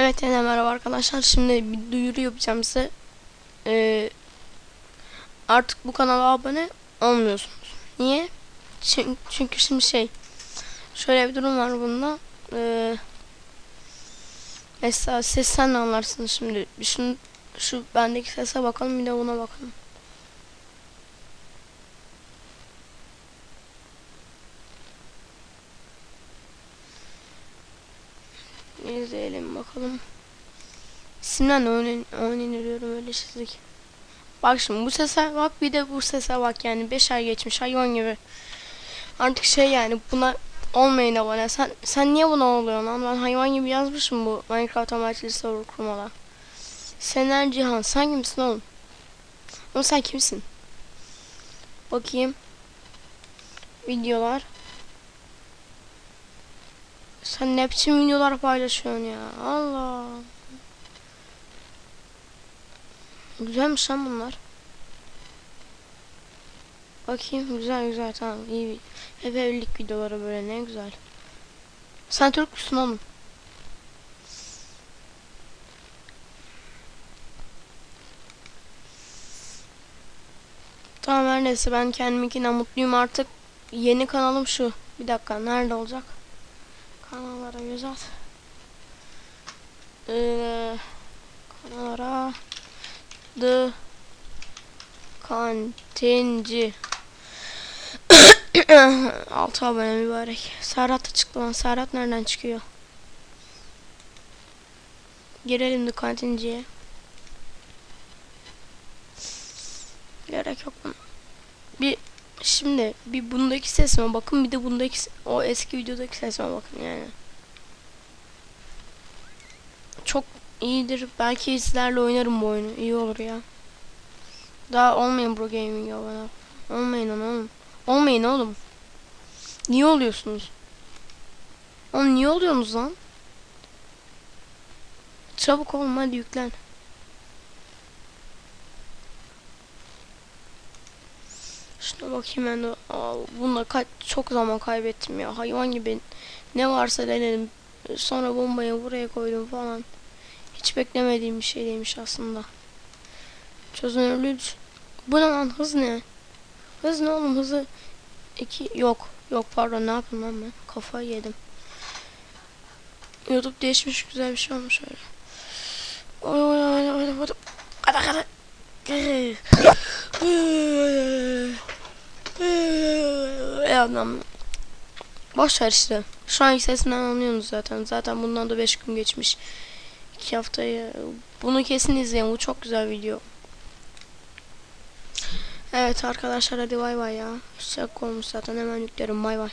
Evet yine merhaba arkadaşlar. Şimdi bir duyuru yapacağım size. Ee, artık bu kanala abone olmuyorsunuz. Niye? Çünkü, çünkü şimdi şey şöyle bir durum var bunda. Ee, mesela sesten anlarsınız şimdi. Şunu, şu bendeki sese bakalım bir de buna bakalım. İzleyelim bakalım. İsimden de oyun indiriyorum öyle çizik. Bak şimdi bu sese bak bir de bu sese bak yani 5 ay geçmiş hayvan gibi. Artık şey yani buna olmayın abone. Sen sen niye buna oluyorsun lan? Ben hayvan gibi yazmışım bu Minecraft amaçlı server kurmada. Sener Cihan sen kimsin oğlum? Oğlum sen kimsin? Bakayım. Videolar. Sen ne biçim videolar paylaşıyorsun ya? Allah. Güzelmiş lan bunlar. Bakayım güzel güzel tamam iyi hep evlilik videoları böyle ne güzel. Sen Türk müsün oğlum? Tamam her neyse ben kendiminkine mutluyum artık. Yeni kanalım şu. Bir dakika nerede olacak? Kanallara göz at. Ee, kanallara The Kantinci 6 abone mübarek. Serhat da çıktı lan. Serhat nereden çıkıyor? Girelim de kantinciye. Gerek yok buna. Bir şimdi bir bundaki sesime bakın bir de bundaki o eski videodaki sesime bakın yani. Çok iyidir. Belki sizlerle oynarım bu oyunu. İyi olur ya. Daha olmayın Bro Gaming abone. Olmayın oğlum. Olmayın oğlum. Niye oluyorsunuz? Oğlum niye oluyorsunuz lan? Çabuk olun hadi yüklen. Şuna bakayım ben de. Aa, bununla kaç çok zaman kaybettim ya. Hayvan gibi ne varsa denedim. Sonra bombayı buraya koydum falan. Hiç beklemediğim bir şey değilmiş aslında. Çözünürlüğü Bu ne lan hız ne? Hız ne oğlum hızı iki yok. Yok pardon ne yapayım lan ben? Kafayı yedim. YouTube değişmiş güzel bir şey olmuş öyle. Oy oy oy oy oy. Kada kada. Ey adam. Boş ver işte. Şu anki sesinden anlıyorsunuz zaten. Zaten bundan da 5 gün geçmiş. 2 haftayı. Bunu kesin izleyin. Bu çok güzel video. Evet arkadaşlar hadi bay bay ya. Sıcak olmuş zaten hemen yüklerim bay bay.